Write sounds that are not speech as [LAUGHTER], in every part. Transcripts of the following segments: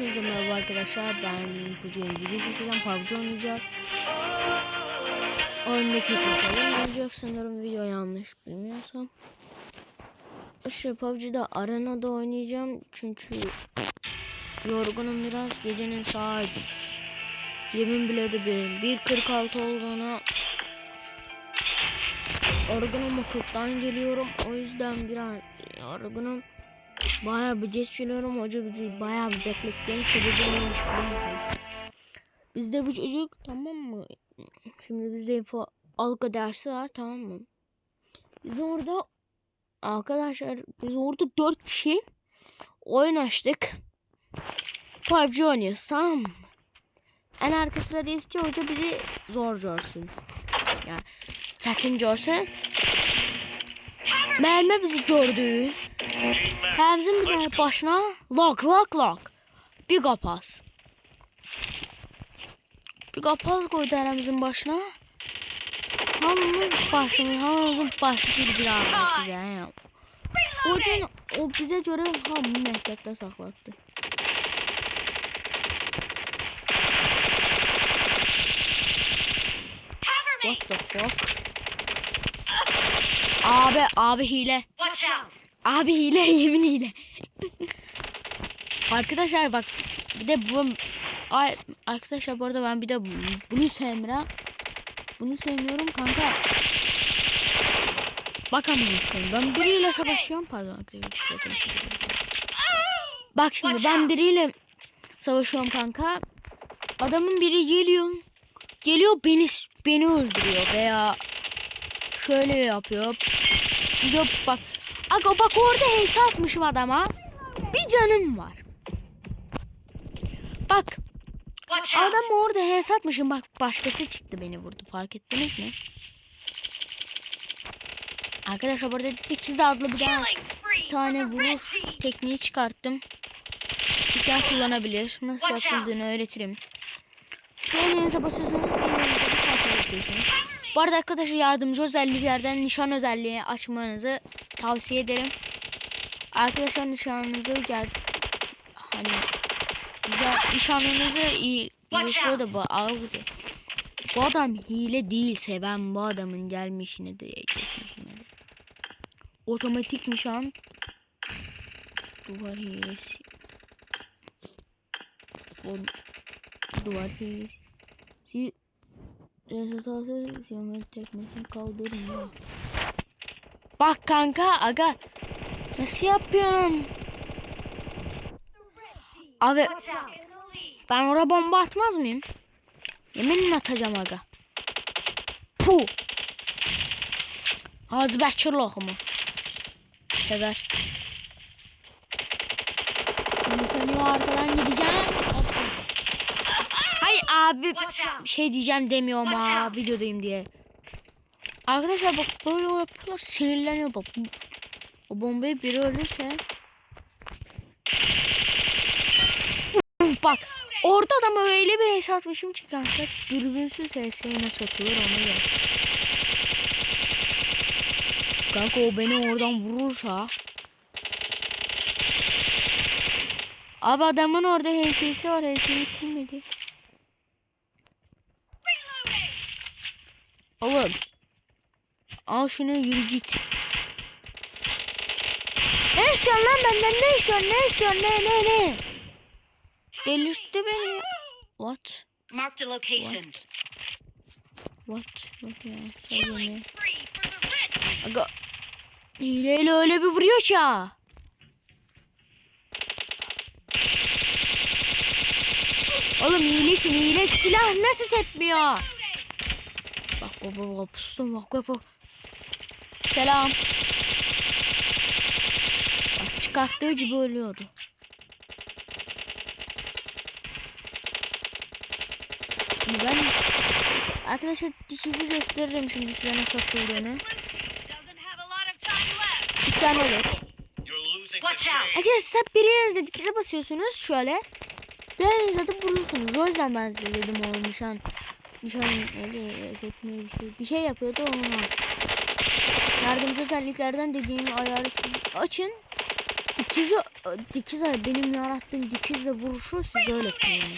Hepinize merhaba arkadaşlar. Ben bugün video çekeceğim. PUBG oynayacağız. Oyundaki kafalı olacak sanırım video yanlış bilmiyorsam. İşte PUBG'de arenada oynayacağım. Çünkü yorgunum biraz. Gecenin saat yemin bile de benim 1.46 olduğuna yorgunum okuldan geliyorum. O yüzden biraz yorgunum. Bayağı bir geç geliyorum. Hoca bizi bayağı bir biliyor musunuz? Bizde bu çocuk tamam mı? Şimdi bizde info algı dersi var tamam mı? Biz orada arkadaşlar biz orada dört kişi oyun açtık. PUBG oynuyoruz tamam mı? En arka sıradayız ki hoca bizi zor görsün. Yani sakın görse Mermi bizi gördü. Həmzin bir dənə başına lak lak lak. Bir qapaz. Bir qapaz qoydu əlimizin başına. Hamımız başımız, hamımızın başı bir bir ağrıdı. O gün o bizə görə hamını məktəbdə saxlatdı. What the fuck? Abi, abi hile. Abi hile [LAUGHS] yemin hile. arkadaşlar bak bir de bu ay arkadaşlar bu arada ben bir de bunu sevmiyorum. Bunu sevmiyorum kanka. Bakamıyorum. Ben biriyle savaşıyorum pardon arkadaşlar. Bak şimdi ben biriyle savaşıyorum kanka. Adamın biri geliyor. Geliyor beni beni öldürüyor veya şöyle yapıyor. Yok bak. Aga bak orada heyse atmışım adama. Bir canım var. Bak adam orada heyse atmışım. Bak başkası çıktı beni vurdu. Fark ettiniz mi? Arkadaşlar burada ikiz adlı bir spree tane vuruş tekniği çıkarttım. İsteyen kullanabilir. Nasıl yapıldığını öğretirim. Beğeninize basıyorsunuz. Beğeninize yapıyorsunuz. Bu arada arkadaşlar yardımcı özelliklerden nişan özelliği açmanızı tavsiye ederim. Arkadaşlar nişanınızı gel hani güzel nişanınızı iyi yaşıyor da bu abi. Bu adam hile değilse ben bu adamın gelmişini de geçmişine de. Otomatik nişan duvar hilesi. O, duvar hilesi. Si Resultatı silahları tekmesini kaldırmıyor. Bak kanka aga. Nasıl yapıyorsun? Abi ben oraya bomba atmaz mıyım? Yeminle atacağım aga. Pu. Hacı Bekir lokumu. Sever. Şimdi o arkadan gideceğim. Abi bir şey diyeceğim demiyorum ha videodayım diye. Arkadaşlar bak böyle yapıyorlar sinirleniyor bak. O bombayı biri ölürse. bak orada adam öyle bir hesap atmışım ki kanka dürbünsüz HS'ye nasıl atılır onu gör. Kanka o beni oradan vurursa. Abi adamın orada HS'si var HS'ni silmedi. Oğlum. Al şunu yürü git. Ne istiyorsun lan benden ne istiyorsun ne istiyorsun ne ne ne? Delirtti beni. What? Marked a location. What? What ya? Killing Söyle the. Aga. Hileyle öyle bir vuruyor ki ha. Oğlum hilesin hile silah nasıl sepmiyor? Baba baba pustum bak bak bak. Selam. Bak çıkarttığı gibi ölüyordu. Şimdi ben arkadaşlar dişizi gösteririm şimdi size nasıl atıldığını. İsteyen olur. Arkadaşlar biri izledik ikize basıyorsunuz şöyle. Bir izledip bulursunuz. O yüzden ben size dedim o nişan. Nişan neydi? Sekmeye bir şey. Bir şey yapıyordu onu. Yardımcı özelliklerden dediğim ayarı siz açın. dikizi dikiz ay benim yarattığım dikizle vuruşu siz öyle kullanın.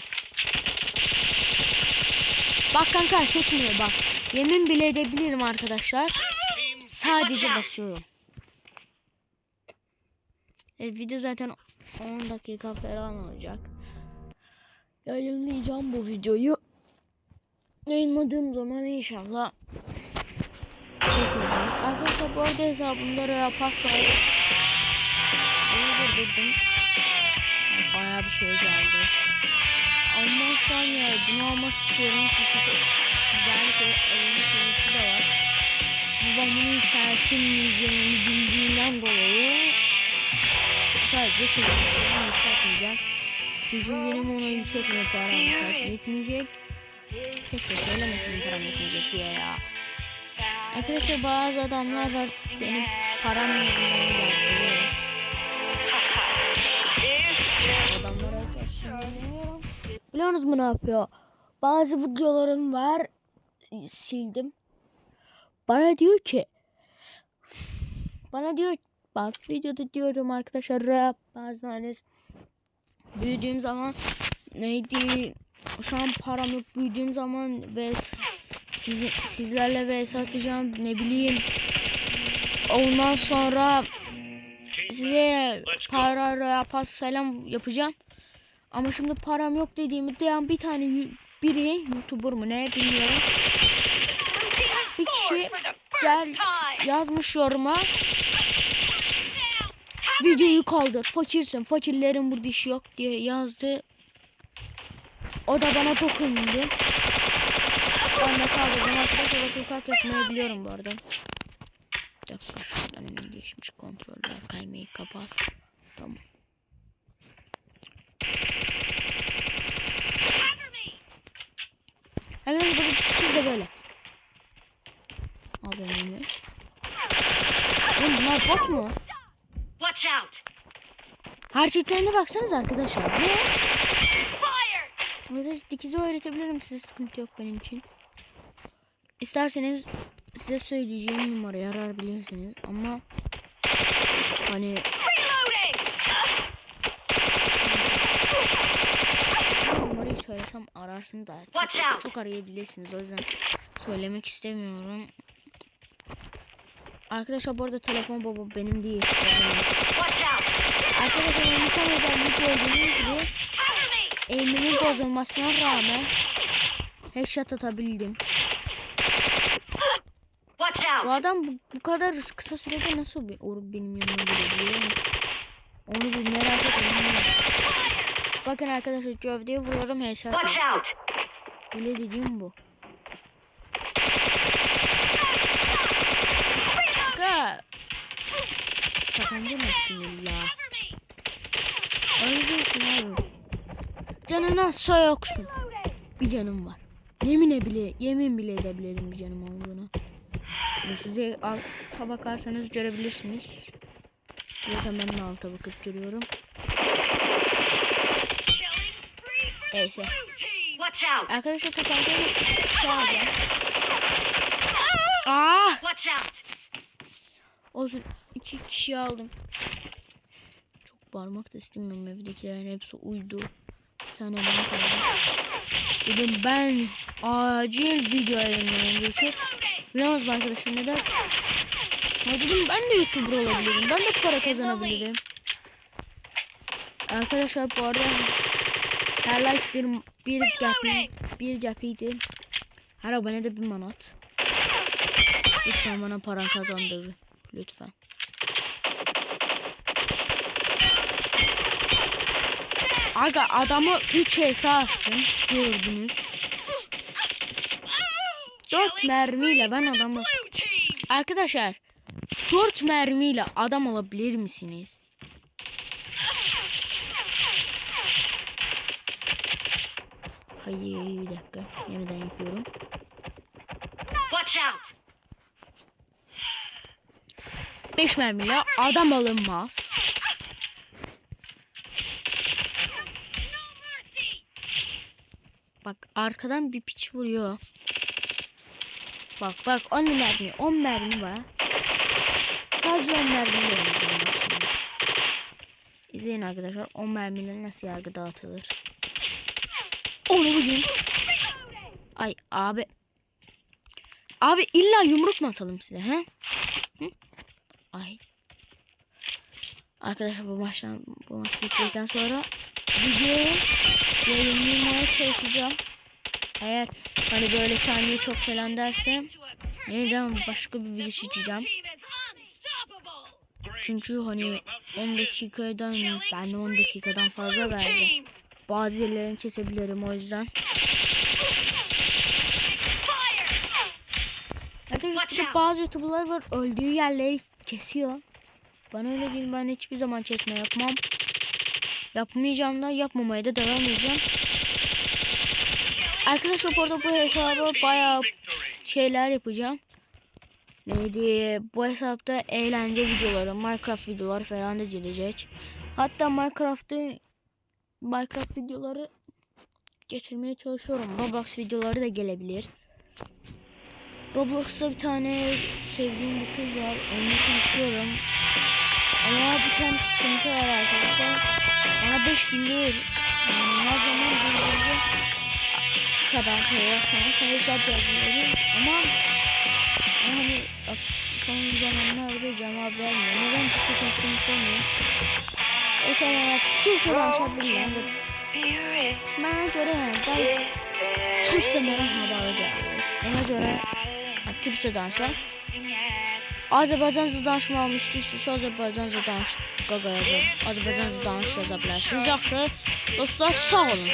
Bak kanka sekmiyor bak. Yemin bile edebilirim arkadaşlar. Sadece basıyorum. E, video zaten 10 dakika falan olacak. Yayınlayacağım bu videoyu. Yayınladığım zaman inşallah. Arkadaşlar bu arada hesabımda Royal Pass var. Bunu durdurdum. Bayağı bir şey geldi. Ama şu an ya bunu almak istiyorum çünkü çok güzel bir şey. Oyunun serisi de var. Babamın yükseltilmeyeceğini bildiğinden dolayı sadece televizyonu yükseltmeyeceğim. Çünkü benim ona yükseltme param yükselt- yetmeyecek. Keşke söylemesin param yetmeyecek diye ya. Arkadaşlar bazı adamlar var benim param yüzünden yapıyor. Adamlara karşı sinirleniyorum. Biliyorsunuz mu ne yapıyor? Bazı videolarım var sildim. Bana diyor ki bana diyor bak videoda diyorum arkadaşlar rap bazeniniz büyüdüğüm zaman neydi şu an param yok. Büyüdüğüm zaman ve sizi, sizlerle vs atacağım. Ne bileyim. Ondan sonra size para rap selam yapacağım. Ama şimdi param yok dediğimi diyen bir tane biri youtuber mu ne bilmiyorum. Bir kişi gel yazmış yoruma. Videoyu kaldır. Fakirsin. Fakirlerin burada işi yok diye yazdı o da bana dokundu. Ben de kaldırdım. Arkadaşlar bakın kalk etmeyi biliyorum bu arada. Bir dakika şuradan hemen geçmiş kontroller kaymayı kapat. Tamam. Arkadaşlar siz de böyle. Al benim Oğlum bunlar bot mu? Watch out! Hareketlerine baksanız arkadaşlar. Bu Arkadaşlar dikizi öğretebilirim size sıkıntı yok benim için. İsterseniz size söyleyeceğim numarayı arayabilirsiniz ama hani numarayı söylesem ararsınız da çok, çok arayabilirsiniz o yüzden söylemek istemiyorum. Arkadaşlar bu arada telefon baba benim değil. Arkadaşlar benim son özelliği Aim'imin bozulmasına rağmen headshot atabildim. Bu adam bu, bu kadar kısa sürede nasıl bir or benim yanıma gelebiliyor? Onu bir merak ediyorum. Bakın arkadaşlar gövdeye vuruyorum headshot. Bile dediğim bu. Aga. Tabanca mı bismillah? Cover me! Öyle değilsin abi. Canına soyoksun. Bir canım var. Yemine bile, yemin bile edebilirim bir canım olduğunu. Ve size alta bakarsanız görebilirsiniz. Zaten ben de alta bakıp görüyorum. Neyse. Arkadaşlar tabancayı şu alacağım. Aa! Out! Olsun iki kişi aldım. Çok bağırmak da istemiyorum evdekilerin hepsi uydu. Tane ben kaldım. Dedim ben acil video yayınlayayım geçip. Biliyor musunuz arkadaşlar neden? Ya dedim ben de youtuber olabilirim. Ben de para kazanabilirim. Arkadaşlar bu arada her like bir bir gapi bir gapiydi. Her abone de bir manat. Lütfen bana para kazandırın. Lütfen. Aga adamı 3 hesap attım. Gördünüz. 4 mermiyle ben adamı... Arkadaşlar 4 mermiyle adam alabilir misiniz? Hayır bir dakika. Yeniden yapıyorum. Watch out! 5 mermiyle adam alınmaz. Bak arkadan bir piç vuruyor. Bak bak 10 mermi 10 mermi var. Sadece 10 mermi oynayacağım şimdi. İzleyin arkadaşlar. 10 mermiyle nasıl yargı dağıtılır. Onu bugün. Ay abi. Abi illa yumruk mu atalım size he? Hı? Ay. Arkadaşlar bu maçtan bu maç bittikten sonra videoyu yayınlamaya çalışacağım. Eğer hani böyle saniye çok falan dersem yeniden başka bir video çekeceğim. Çünkü hani 10 dakikadan ben de 10 dakikadan fazla verdim. Bazı yerlerini kesebilirim o yüzden. Out. bazı youtuberlar var öldüğü yerleri kesiyor. Bana öyle değil ben hiçbir zaman kesme yapmam. Yapmayacağım da yapmamaya da devam edeceğim. Arkadaşlar bu arada bu hesabı bayağı şeyler yapacağım. Neydi? Bu hesapta eğlence videoları, Minecraft videoları falan da gelecek. Hatta Minecraft'ı Minecraft videoları getirmeye çalışıyorum. Roblox videoları da gelebilir. Roblox'ta bir tane sevdiğim bir kız var. Onunla konuşuyorum. Ama bir tane sıkıntı var arkadaşlar. Bana 5000 diyor. Yani her zaman birbirimize sabah sabah sana hesap yazıyorum. Ama yani son zamanlarda cevap vermiyor. Neden Türkçe konuştuğumu sormuyor. Zaman Türkçe konuşabilirim ve bana göre yani daha Türkçe merhaba olacak. Ona göre Türkçe danışlar. Azərbaycanca danışmaq istəyirsiniz, Azərbaycanca danış qaqa yazın. Azərbaycanca danış yaza bilərsiniz. Yaxşı, dostlar, sağ olun.